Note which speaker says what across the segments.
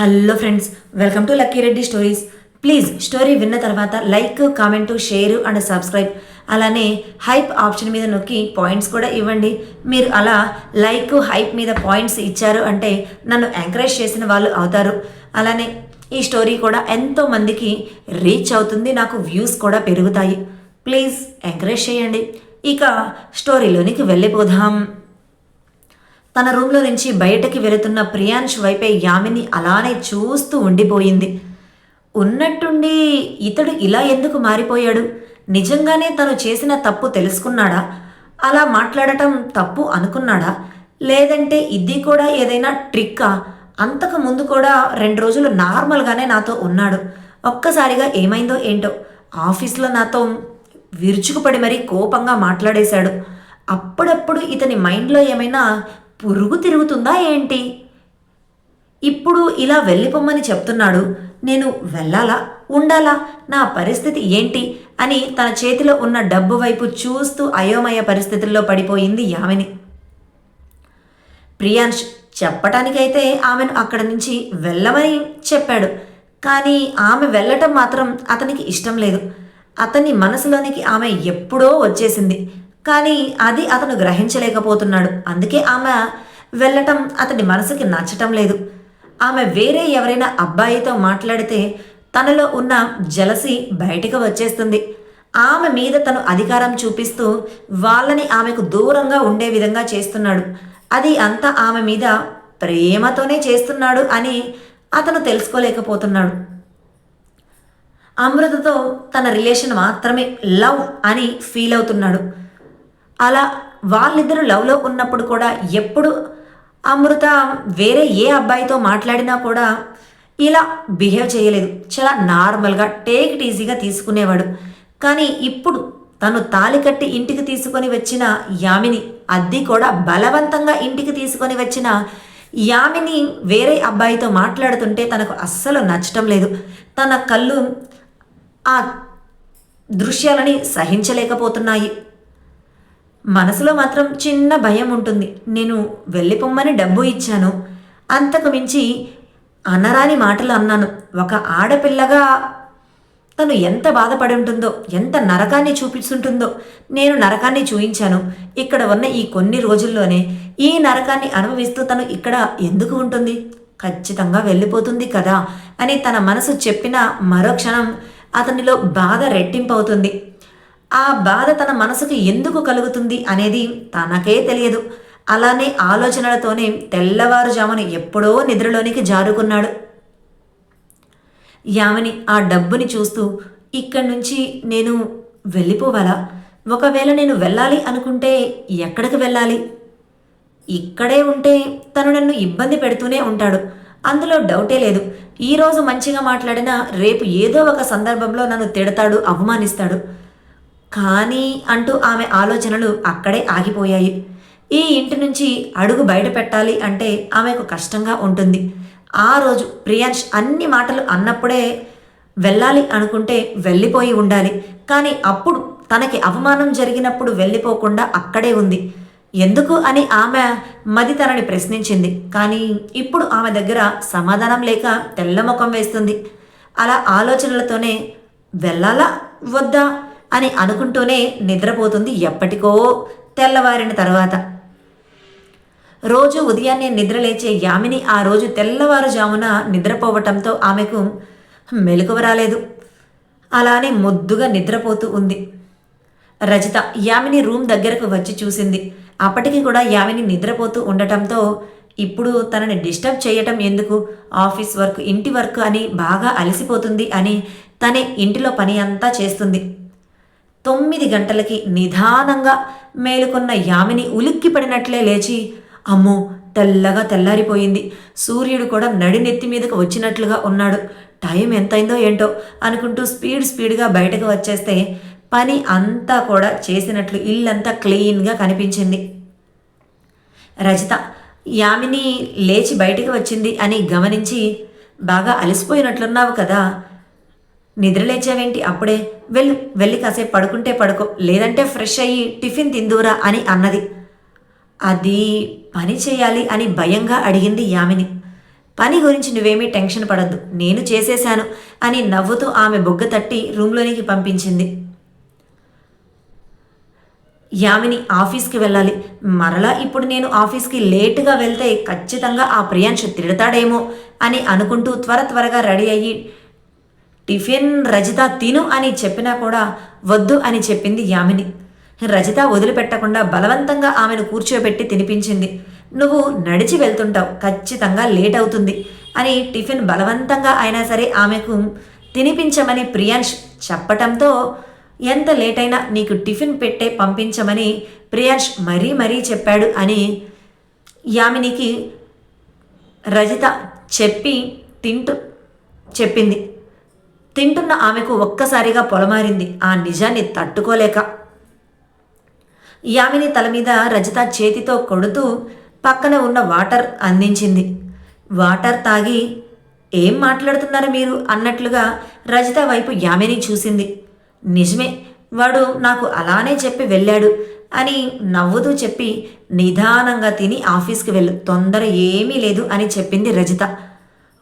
Speaker 1: Hello friends welcome to Lucky Reddy stories please story విన్న తర్వాత like comment share and subscribe అలానే hype option మీద నొక్కి points కూడా ఇవ్వండి. మీరు అలా లైక్ హైప్ మీద పాయింట్స్ ఇచ్చారు అంటే నన్ను ఎంకరేజ్ చేసిన వాళ్ళు అవుతారు. అలానే ఈ స్టోరీ కూడా ఎంతో మందికి రీచ్ అవుతుంది. నాకు వ్యూస్ కూడా పెరుగుతాయి. ప్లీజ్ ఎంకరేజ్ చేయండి. ఇక స్టోరీలోనికి వెళ్ళిపోదాం. తన రూమ్లో నుంచి బయటకి వెళుతున్న ప్రియాంష్ వైపే యామిని అలానే చూస్తూ ఉండిపోయింది. ఉన్నట్టుండి ఇతడు ఇలా ఎందుకు మారిపోయాడు? నిజంగానే తను చేసిన తప్పు తెలుసుకున్నాడా? అలా మాట్లాడటం తప్పు అనుకున్నాడా? లేదంటే ఇది కూడా ఏదైనా ట్రిక్కా? అంతకు ముందు కూడా రెండు రోజులు నార్మల్గానే నాతో ఉన్నాడు. ఒక్కసారిగా ఏమైందో ఏంటో ఆఫీస్లో నాతో విరుచుకుపడి మరీ కోపంగా మాట్లాడేశాడు. అప్పుడప్పుడు ఇతని మైండ్లో ఏమైనా పురుగు తిరుగుతుందా ఏంటి? ఇప్పుడు ఇలా వెళ్ళిపోమ్మని చెప్తున్నాడు. నేను వెళ్ళాలా? ఉండాలా? నా పరిస్థితి ఏంటి? అని తన చేతిలో ఉన్న డబ్బు వైపు చూస్తూ అయోమయ పరిస్థితుల్లో పడిపోయింది యామిని. ప్రియాంష్ చెప్పటానికైతే ఆమెను అక్కడి నుంచి వెళ్ళమని చెప్పాడు. కానీ ఆమె వెళ్ళటం మాత్రం అతనికి ఇష్టం లేదు. అతని మనసులోనికి ఆమె ఎప్పుడో వచ్చేసింది. కానీ అది అతను గ్రహించలేకపోతున్నాడు. అందుకే ఆమె వెళ్ళటం అతని మనసుకి నచ్చటం లేదు. ఆమె వేరే ఎవరైనా అబ్బాయితో మాట్లాడితే తనలో ఉన్న జలసి బయటకు వచ్చేస్తుంది. ఆమె మీద తను అధికారం చూపిస్తూ వాళ్ళని ఆమెకు దూరంగా ఉండే విధంగా చేస్తున్నాడు. అది అంతా ఆమె మీద ప్రేమతోనే చేస్తున్నాడు అని అతను తెలుసుకోలేకపోతున్నాడు. అమృతతో తన రిలేషన్ మాత్రమే లవ్ అని ఫీల్ అవుతున్నాడు. అలా వాళ్ళిద్దరూ లవ్లో ఉన్నప్పుడు కూడా ఎప్పుడు అమృత వేరే ఏ అబ్బాయితో మాట్లాడినా కూడా ఇలా బిహేవ్ చేయలేదు. చాలా నార్మల్గా టేక్ ఇట్ ఈజీగా తీసుకునేవాడు. కానీ ఇప్పుడు తను తాలి కట్టి ఇంటికి తీసుకొని వచ్చిన యామిని అద్దె కూడా బలవంతంగా ఇంటికి తీసుకొని వచ్చిన యామిని వేరే అబ్బాయితో మాట్లాడుతుంటే తనకు అస్సలు నచ్చటం లేదు. తన కళ్ళు ఆ దృశ్యాలని సహించలేకపోతున్నాయి. మనసులో మాత్రం చిన్న భయం ఉంటుంది. నేను వెళ్ళిపోమ్మని డబ్బు ఇచ్చాను. అంతకు మించి అనరాని మాటలు అన్నాను. ఒక ఆడపిల్లగా తను ఎంత బాధపడి ఉంటుందో ఎంత నరకాన్ని చూపిస్తుంటుందో నేను నరకాన్ని చూయించాను. ఇక్కడ ఉన్న ఈ కొన్ని రోజుల్లోనే ఈ నరకాన్ని అనుభవిస్తూ తను ఇక్కడ ఎందుకు ఉంటుంది? ఖచ్చితంగా వెళ్ళిపోతుంది కదా అని తన మనసు చెప్పిన మరో క్షణం అతనిలో బాధ రెట్టింపవుతుంది. ఆ బాధ తన మనసుకు ఎందుకు కలుగుతుంది అనేది తనకే తెలియదు. అలానే ఆలోచనలతోనే తెల్లవారుజామున ఎప్పుడో నిద్రలోనికి జారుకున్నాడు. యామిని ఆ డబ్బుని చూస్తూ ఇక్కడి నుంచి నేను వెళ్ళిపోవాలా? ఒకవేళ నేను వెళ్ళాలి అనుకుంటే ఎక్కడికి వెళ్ళాలి? ఇక్కడే ఉంటే తను నన్ను ఇబ్బంది పెడుతూనే ఉంటాడు. అందులో డౌటే లేదు. ఈరోజు మంచిగా మాట్లాడినా రేపు ఏదో ఒక సందర్భంలో నన్ను తిడతాడు అవమానిస్తాడు. కానీ అంటూ ఆమె ఆలోచనలు అక్కడే ఆగిపోయాయి. ఈ ఇంటి నుంచి అడుగు బయట పెట్టాలి అంటే ఆమెకు కష్టంగా ఉంటుంది. ఆ రోజు ప్రియాంష్ అన్ని మాటలు అన్నప్పుడే వెళ్ళాలి అనుకుంటే వెళ్ళిపోయి ఉండాలి. కానీ అప్పుడు తనకి అవమానం జరిగినప్పుడు వెళ్ళిపోకుండా అక్కడే ఉంది. ఎందుకు అని ఆమె మది తనని ప్రశ్నించింది. కానీ ఇప్పుడు ఆమె దగ్గర సమాధానం లేక తెల్లముఖం వేస్తుంది. అలా ఆలోచనలతోనే వెళ్ళాలా? వద్దా? అని అనుకుంటూనే నిద్రపోతుంది ఎప్పటికో తెల్లవారిన తర్వాత. రోజు ఉదయాన్నే నిద్రలేచే యామిని ఆ రోజు తెల్లవారుజామున నిద్రపోవటంతో ఆమెకు మెలకువ రాలేదు. అలానే ముద్దుగా నిద్రపోతూ ఉంది. రజిత యామిని రూమ్ దగ్గరకు వచ్చి చూసింది. అప్పటికి కూడా యామిని నిద్రపోతూ ఉండటంతో ఇప్పుడు తనని డిస్టర్బ్ చేయటం ఎందుకు? ఆఫీస్ వర్క్ ఇంటి వర్క్ అని బాగా అలసిపోతుంది అని తనే ఇంటిలో పని అంతా చేస్తుంది. తొమ్మిది గంటలకి నిదానంగా మేలుకొన్న యామిని ఉలిక్కి పడినట్లే లేచి అమ్మో తెల్లగా తెల్లారిపోయింది. సూర్యుడు కూడా నడినెత్తి మీదకు వచ్చినట్లుగా ఉన్నాడు. టైం ఎంతైందో ఏంటో అనుకుంటూ స్పీడ్ స్పీడ్గా బయటకు వచ్చేస్తే పని అంతా కూడా చేసినట్లు ఇల్లంతా క్లీన్గా కనిపించింది. రజిత యామిని లేచి బయటికి వచ్చింది అని గమనించి బాగా అలసిపోయినట్లున్నావు కదా. నిద్ర లేచావేంటి? అప్పుడే వెళ్ళు వెళ్ళి కాసేపు పడుకుంటే పడుకో లేదంటే ఫ్రెష్ అయ్యి టిఫిన్ తిందురా అని అన్నది. అది పని చేయాలి అని భయంగా అడిగింది యామిని. పని గురించి నువ్వేమీ టెన్షన్ పడద్దు నేను చేసేశాను అని నవ్వుతూ ఆమె బొగ్గ తట్టి రూమ్లోనికి పంపించింది. యామిని ఆఫీస్కి వెళ్ళాలి. మరలా ఇప్పుడు నేను ఆఫీస్కి లేటుగా వెళ్తే ఖచ్చితంగా ఆ ప్రియాంశు తిడతాడేమో అని అనుకుంటూ త్వర త్వరగా రెడీ అయ్యి టిఫిన్ రజిత తిను అని చెప్పినా కూడా వద్దు అని చెప్పింది యామిని. రజిత వదిలిపెట్టకుండా బలవంతంగా ఆమెను కూర్చోబెట్టి తినిపించింది. నువ్వు నడిచి వెళ్తుంటావు ఖచ్చితంగా లేట్ అవుతుంది అని టిఫిన్ బలవంతంగా అయినా సరే ఆమెకు తినిపించమని ప్రియాంష్ చెప్పటంతో ఎంత లేట్ అయినా నీకు టిఫిన్ పెట్టే పంపించమని ప్రియాంష్ మరీ మరీ చెప్పాడు అని యామినికి రజిత చెప్పి తింటూ చెప్పింది. తింటున్న ఆమెకు ఒక్కసారిగా పొలమారింది. ఆ నిజాన్ని తట్టుకోలేక. యామిని తల మీద రజిత చేతితో కొడుతూ పక్కన ఉన్న వాటర్ అందించింది. వాటర్ తాగి ఏం మాట్లాడుతున్నారు మీరు? అన్నట్లుగా రజిత వైపు యామిని చూసింది. నిజమే వాడు నాకు అలానే చెప్పి వెళ్ళాడు అని నవ్వుతూ చెప్పి నిదానంగా తిని ఆఫీస్కి వెళ్ళు తొందర ఏమీ లేదు అని చెప్పింది రజిత.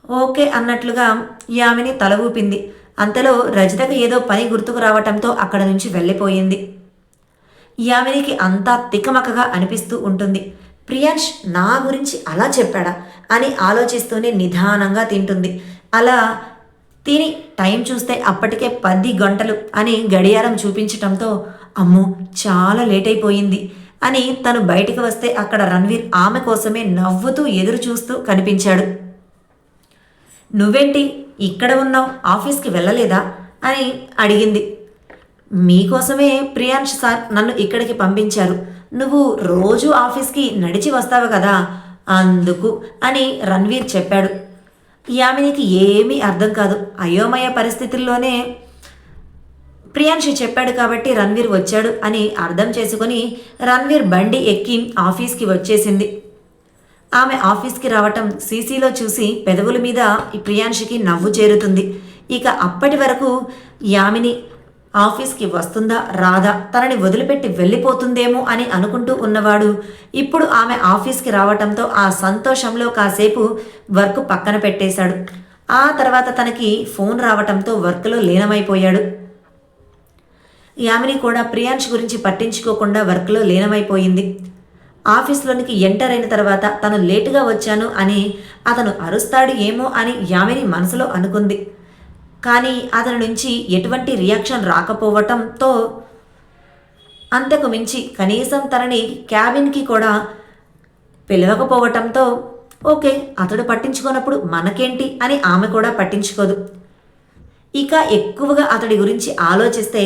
Speaker 1: ఓకే అన్నట్లుగా యామిని తల ఊపింది అంతలో రజితకు ఏదో పని గుర్తుకు రావటంతో అక్కడ నుంచి వెళ్ళిపోయింది. యామినికి అంతా తికమకగా అనిపిస్తూ ఉంటుంది. ప్రియాంష్ నా గురించి అలా చెప్పాడా అని ఆలోచిస్తూనే నిదానంగా తింటుంది. అలా తిని టైం చూస్తే అప్పటికే పది గంటలు అని గడియారం చూపించటంతో అమ్మో చాలా లేట్ అయిపోయింది అని తను బయటికి వస్తే అక్కడ రణ్వీర్ ఆమె కోసమే నవ్వుతూ ఎదురు చూస్తూ కనిపించాడు. నువ్వేంటి ఇక్కడ ఉన్నావు? ఆఫీస్కి వెళ్ళలేదా? అని అడిగింది. మీకోసమే ప్రియాంష్ సార్ నన్ను ఇక్కడికి పంపించారు. నువ్వు రోజు ఆఫీస్కి నడిచి వస్తావు కదా? అందుకు అని రణ్వీర్ చెప్పాడు. యామినికి ఏమీ అర్థం కాదు. అయోమయ పరిస్థితుల్లోనే ప్రియాంషి చెప్పాడు కాబట్టి రణ్వీర్ వచ్చాడు అని అర్థం చేసుకుని రణ్వీర్ బండి ఎక్కి ఆఫీస్కి వచ్చేసింది. ఆమె ఆఫీస్కి రావటం సీసీలో చూసి పెదవుల మీద ఈ ప్రియాంషికి నవ్వు చేరుతుంది. ఇక అప్పటి వరకు యామిని ఆఫీస్కి వస్తుందా రాదా తనని వదిలిపెట్టి వెళ్ళిపోతుందేమో అని అనుకుంటూ ఉన్నవాడు ఇప్పుడు ఆమె ఆఫీస్కి రావటంతో ఆ సంతోషంలో కాసేపు వర్క్ పక్కన పెట్టేశాడు. ఆ తర్వాత తనకి ఫోన్ రావటంతో వర్క్లో లీనమైపోయాడు. యామిని కూడా ప్రియాంష్ గురించి పట్టించుకోకుండా వర్క్లో లీనమైపోయింది. ఆఫీస్లోనికి ఎంటర్ అయిన తర్వాత తను లేటుగా వచ్చాను అని అతను అరుస్తాడు ఏమో అని యామిని మనసులో అనుకుంది. కానీ అతని నుంచి ఎటువంటి రియాక్షన్ రాకపోవటంతో అంతకు మించి కనీసం తనని క్యాబిన్కి కూడా పిలవకపోవటంతో ఓకే అతడు పట్టించుకున్నప్పుడు మనకేంటి? అని ఆమె కూడా పట్టించుకోదు. ఇక ఎక్కువగా అతడి గురించి ఆలోచిస్తే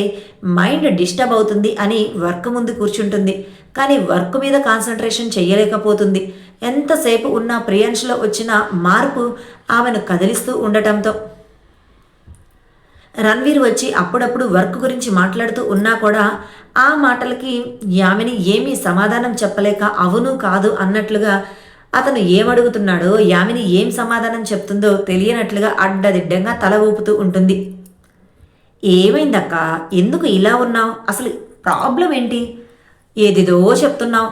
Speaker 1: మైండ్ డిస్టర్బ్ అవుతుంది అని వర్క్ ముందు కూర్చుంటుంది. కానీ వర్క్ మీద కాన్సన్ట్రేషన్ చేయలేకపోతుంది. ఎంతసేపు ఉన్న ప్రియాంశలో వచ్చిన మార్పు ఆమెను కదిలిస్తూ ఉండటంతో. రణ్వీర్ వచ్చి అప్పుడప్పుడు వర్క్ గురించి మాట్లాడుతూ ఉన్నా కూడా ఆ మాటలకి యామిని ఏమీ సమాధానం చెప్పలేక అవును కాదు అన్నట్లుగా అతను ఏమడుగుతున్నాడో యామిని ఏం సమాధానం చెప్తుందో తెలియనట్లుగా అడ్డదిడ్డంగా తల ఊపుతూ ఉంటుంది. ఏమైందక్క? ఎందుకు ఇలా ఉన్నావు? అసలు ప్రాబ్లం ఏంటి? ఏదిదో చెప్తున్నావు.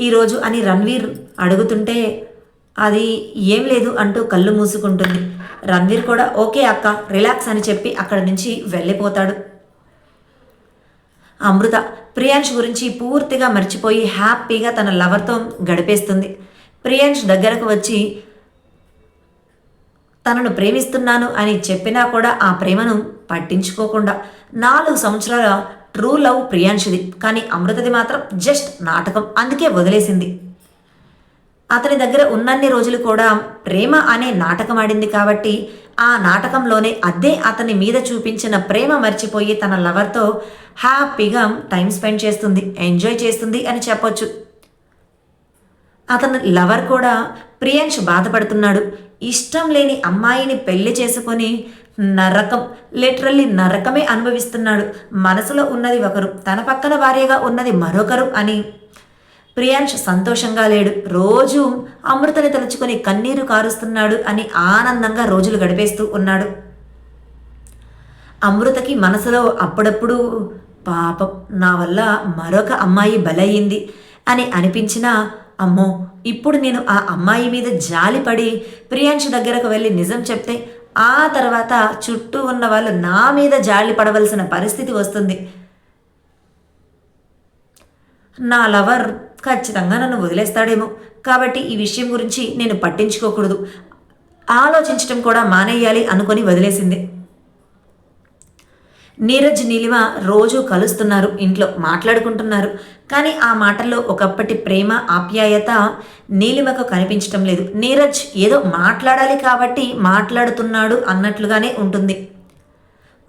Speaker 1: ఈరోజు అని రణ్వీర్ అడుగుతుంటే అది ఏం లేదు అంటూ కళ్ళు మూసుకుంటుంది. రణ్వీర్ కూడా ఓకే అక్క రిలాక్స్ అని చెప్పి అక్కడి నుంచి వెళ్ళిపోతాడు. అమృత ప్రియాంష్ గురించి పూర్తిగా మర్చిపోయి హ్యాపీగా తన లవర్తో గడిపేస్తుంది. ప్రియాంష్ దగ్గరకు వచ్చి తనను ప్రేమిస్తున్నాను అని చెప్పినా కూడా ఆ ప్రేమను పట్టించుకోకుండా నాలుగు సంవత్సరాల ట్రూ లవ్ ప్రియాంషుది కానీ అమృతది మాత్రం జస్ట్ నాటకం. అందుకే వదిలేసింది. అతని దగ్గర ఉన్నన్ని రోజులు కూడా ప్రేమ అనే నాటకం ఆడింది కాబట్టి ఆ నాటకంలోనే అదే అతని మీద చూపించిన ప్రేమ మర్చిపోయి తన లవర్తో హ్యాపీగా టైం స్పెండ్ చేస్తుంది ఎంజాయ్ చేస్తుంది అని చెప్పొచ్చు. అతను లవర్ కూడా ప్రియాంష్ బాధపడుతున్నాడు. ఇష్టం లేని అమ్మాయిని పెళ్ళి చేసుకొని నరకం లిటరల్లీ నరకమే అనుభవిస్తున్నాడు. మనసులో ఉన్నది ఒకరు తన పక్కన భార్యగా ఉన్నది మరొకరు అని. ప్రియాంష్ సంతోషంగా లేడు. రోజు అమృతని తలుచుకొని కన్నీరు కారుస్తున్నాడు అని ఆనందంగా రోజులు గడిపేస్తూ ఉన్నాడు. అమృతకి మనసులో అప్పుడప్పుడు పాపం నా వల్ల మరొక అమ్మాయి బలయ్యింది అని అనిపించినా అమ్మో ఇప్పుడు నేను ఆ అమ్మాయి మీద జాలిపడి ప్రియాంశు దగ్గరకు వెళ్ళి నిజం చెప్తే ఆ తర్వాత చుట్టూ ఉన్న వాళ్ళు నా మీద జాలి పడవలసిన పరిస్థితి వస్తుంది. నా లవర్ ఖచ్చితంగా నన్ను వదిలేస్తాడేమో. కాబట్టి ఈ విషయం గురించి నేను పట్టించుకోకూడదు. ఆలోచించటం కూడా మానేయాలి అనుకొని వదిలేసింది. నీరజ్ నిలివ రోజు కలుస్తున్నారు ఇంట్లో మాట్లాడుకుంటున్నారు. కానీ ఆ మాటల్లో ఒకప్పటి ప్రేమ ఆప్యాయత నీలిమకు కనిపించటం లేదు. నీరజ్ ఏదో మాట్లాడాలి కాబట్టి మాట్లాడుతున్నాడు అన్నట్లుగానే ఉంటుంది.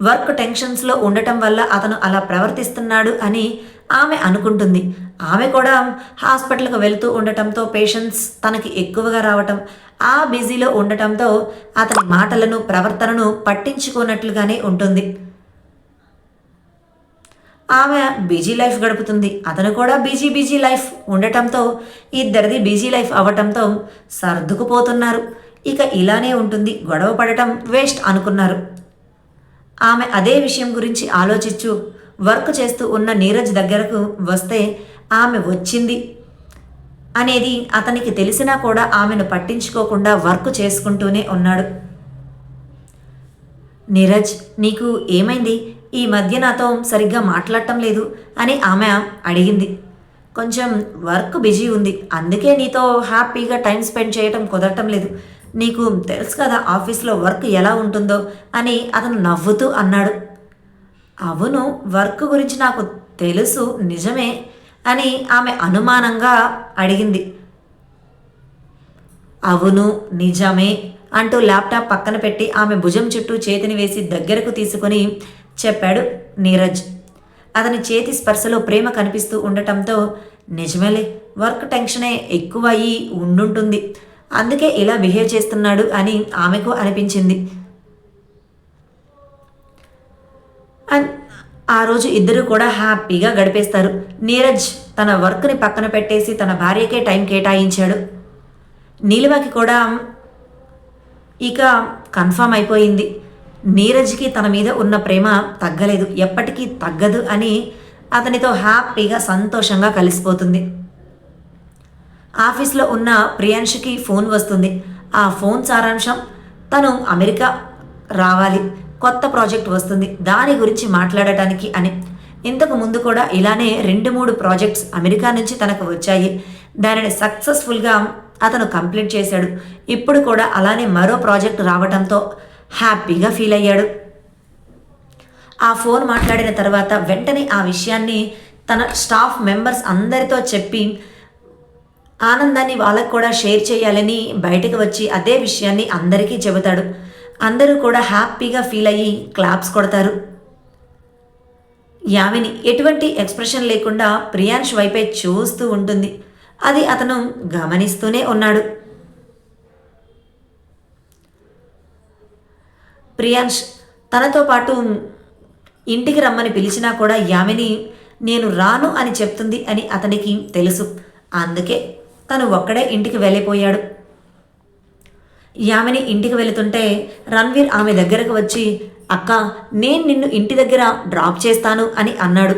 Speaker 1: వర్క్ టెన్షన్స్లో ఉండటం వల్ల అతను అలా ప్రవర్తిస్తున్నాడు అని ఆమె అనుకుంటుంది. ఆమె కూడా హాస్పిటల్కి వెళుతూ ఉండటంతో పేషెంట్స్ తనకి ఎక్కువగా రావటం ఆ బిజీలో ఉండటంతో అతని మాటలను ప్రవర్తనను పట్టించుకోనట్లుగానే ఉంటుంది. ఆమె బిజీ లైఫ్ గడుపుతుంది. అతను కూడా బిజీ బిజీ లైఫ్ ఉండటంతో ఇద్దరిది బిజీ లైఫ్ అవ్వటంతో సర్దుకుపోతున్నారు. ఇక ఇలానే ఉంటుంది. గొడవ పడటం వేస్ట్ అనుకున్నారు. ఆమె అదే విషయం గురించి ఆలోచించు వర్క్ చేస్తూ ఉన్న నీరజ్ దగ్గరకు వస్తే ఆమె వచ్చింది. అనేది అతనికి తెలిసినా కూడా ఆమెను పట్టించుకోకుండా వర్క్ చేసుకుంటూనే ఉన్నాడు. నీరజ్ నీకు ఏమైంది? ఈ మధ్య నాతో సరిగ్గా మాట్లాడటం లేదు అని ఆమె అడిగింది. కొంచెం వర్క్ బిజీ ఉంది అందుకే నీతో హ్యాపీగా టైం స్పెండ్ చేయటం కుదరటం లేదు. నీకు తెలుసు కదా ఆఫీస్లో వర్క్ ఎలా ఉంటుందో అని అతను నవ్వుతూ అన్నాడు. అవును వర్క్ గురించి నాకు తెలుసు నిజమే అని ఆమె అనుమానంగా అడిగింది. అవును నిజమే అంటూ ల్యాప్టాప్ పక్కన పెట్టి ఆమె భుజం చుట్టూ చేతిని వేసి దగ్గరకు తీసుకొని చెప్పాడు నీరజ్. అతని చేతి స్పర్శలో ప్రేమ కనిపిస్తూ ఉండటంతో నిజమేలే వర్క్ టెన్షనే ఎక్కువ అయ్యి ఉండుంటుంది. అందుకే ఇలా బిహేవ్ చేస్తున్నాడు అని ఆమెకు అనిపించింది. అండ్ ఆ రోజు ఇద్దరు కూడా హ్యాపీగా గడిపేస్తారు. నీరజ్ తన వర్క్ని పక్కన పెట్టేసి తన భార్యకే టైం కేటాయించాడు. నీలిమకి కూడా ఇక కన్ఫామ్ అయిపోయింది. నీరజ్కి తన మీద ఉన్న ప్రేమ తగ్గలేదు. ఎప్పటికీ తగ్గదు అని అతనితో హ్యాపీగా సంతోషంగా కలిసిపోతుంది. ఆఫీస్లో ఉన్న ప్రియాంశకి ఫోన్ వస్తుంది. ఆ ఫోన్ సారాంశం తను అమెరికా రావాలి. కొత్త ప్రాజెక్ట్ వస్తుంది. దాని గురించి మాట్లాడటానికి అని. ఇంతకు ముందు కూడా ఇలానే రెండు మూడు ప్రాజెక్ట్స్ అమెరికా నుంచి తనకు వచ్చాయి. దానిని సక్సెస్ఫుల్గా అతను కంప్లీట్ చేశాడు. ఇప్పుడు కూడా అలానే మరో ప్రాజెక్ట్ రావడంతో హ్యాపీగా ఫీల్ అయ్యాడు. ఆ ఫోన్ మాట్లాడిన తర్వాత వెంటనే ఆ విషయాన్ని తన స్టాఫ్ మెంబర్స్ అందరితో చెప్పి ఆనందాన్ని వాళ్ళకు కూడా షేర్ చేయాలని బయటకు వచ్చి అదే విషయాన్ని అందరికీ చెబుతాడు. అందరూ కూడా హ్యాపీగా ఫీల్ అయ్యి క్లాప్స్ కొడతారు. యామిని ఎటువంటి ఎక్స్ప్రెషన్ లేకుండా ప్రియాంష్ వైపే చూస్తూ ఉంటుంది. అది అతను గమనిస్తూనే ఉన్నాడు. ప్రియాంష్ తనతో పాటు ఇంటికి రమ్మని పిలిచినా కూడా యామిని నేను రాను అని చెప్తుంది అని అతనికి తెలుసు. అందుకే తను ఒక్కడే ఇంటికి వెళ్ళిపోయాడు. యామిని ఇంటికి వెళుతుంటే రణ్వీర్ ఆమె దగ్గరకు వచ్చి అక్క నేను నిన్ను ఇంటి దగ్గర డ్రాప్ చేస్తాను అని అన్నాడు.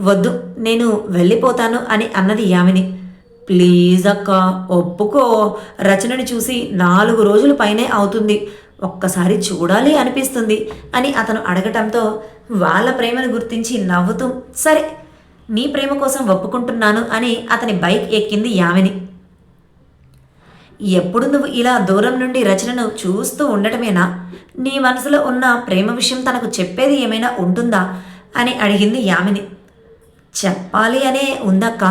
Speaker 1: వద్దు నేను వెళ్ళిపోతాను అని అన్నది యామిని. ప్లీజ్ అక్క ఒప్పుకో. రచనని చూసి నాలుగు రోజుల పైనే అవుతుంది. ఒక్కసారి చూడాలి అనిపిస్తుంది అని అతను అడగటంతో వాళ్ళ ప్రేమను గుర్తించి నవ్వుతూ సరే నీ ప్రేమ కోసం ఒప్పుకుంటున్నాను అని అతని బైక్ ఎక్కింది యామిని. ఎప్పుడు నువ్వు ఇలా దూరం నుండి రచనను చూస్తూ ఉండటమేనా? నీ మనసులో ఉన్న ప్రేమ విషయం తనకు చెప్పేది ఏమైనా ఉంటుందా? అని అడిగింది యామిని. చెప్పాలి అనే ఉందక్క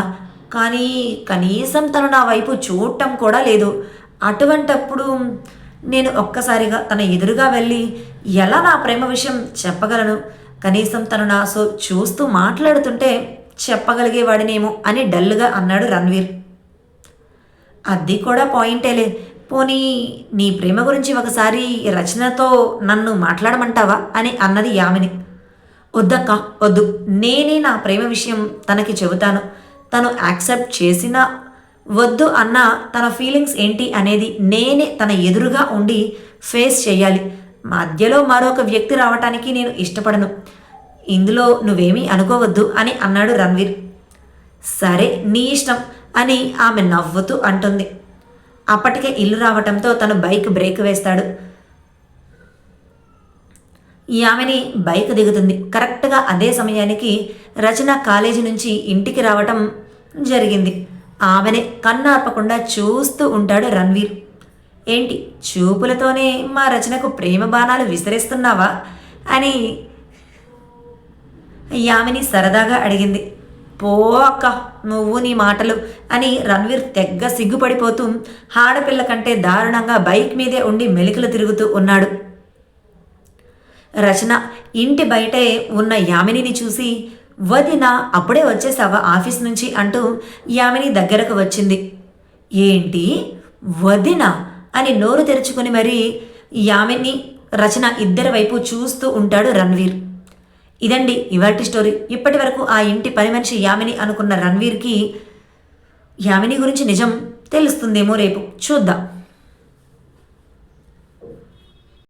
Speaker 1: కానీ కనీసం తను నా వైపు చూడటం కూడా లేదు. అటువంటప్పుడు నేను ఒక్కసారిగా తన ఎదురుగా వెళ్ళి ఎలా నా ప్రేమ విషయం చెప్పగలను? కనీసం తను నా సో చూస్తూ మాట్లాడుతుంటే చెప్పగలిగేవాడినేమో అని డల్గా అన్నాడు రణ్వీర్. అది కూడా పాయింటేలే. పోనీ నీ ప్రేమ గురించి ఒకసారి రచనతో నన్ను మాట్లాడమంటావా? అని అన్నది యామిని. వద్దక్క వద్దు. నేనే నా ప్రేమ విషయం తనకి చెబుతాను. తను యాక్సెప్ట్ చేసినా వద్దు అన్న తన ఫీలింగ్స్ ఏంటి అనేది నేనే తన ఎదురుగా ఉండి ఫేస్ చేయాలి. మధ్యలో మరొక వ్యక్తి రావటానికి నేను ఇష్టపడను. ఇందులో నువ్వేమీ అనుకోవద్దు అని అన్నాడు రణ్వీర్. సరే నీ ఇష్టం అని ఆమె నవ్వుతూ అంటుంది. అప్పటికే ఇల్లు రావటంతో తను బైక్ బ్రేక్ వేస్తాడు. ఈ ఆమెని బైక్ దిగుతుంది. కరెక్ట్గా అదే సమయానికి రచన కాలేజీ నుంచి ఇంటికి రావటం జరిగింది. ఆమెనే కన్నార్పకుండా చూస్తూ ఉంటాడు రణ్వీర్. ఏంటి చూపులతోనే మా రచనకు ప్రేమ బాణాలు విసిరేస్తున్నావా? అని యామిని సరదాగా అడిగింది. పో అక్క నువ్వు నీ మాటలు అని రణ్వీర్ తెగ్గ సిగ్గుపడిపోతూ ఆడపిల్ల కంటే దారుణంగా బైక్ మీదే ఉండి మెలికలు తిరుగుతూ ఉన్నాడు. రచన ఇంటి బయటే ఉన్న యామినిని చూసి వదిన అప్పుడే వచ్చేసావా ఆఫీస్ నుంచి అంటూ యామిని దగ్గరకు వచ్చింది. ఏంటి? వదిన అని నోరు తెరుచుకుని మరీ యామిని రచన ఇద్దరి వైపు చూస్తూ ఉంటాడు రణ్వీర్. ఇదండి ఇవాటి స్టోరీ. ఇప్పటి వరకు ఆ ఇంటి పని మనిషి యామిని అనుకున్న రణ్వీర్కి యామిని గురించి నిజం తెలుస్తుందేమో రేపు. చూద్దాం.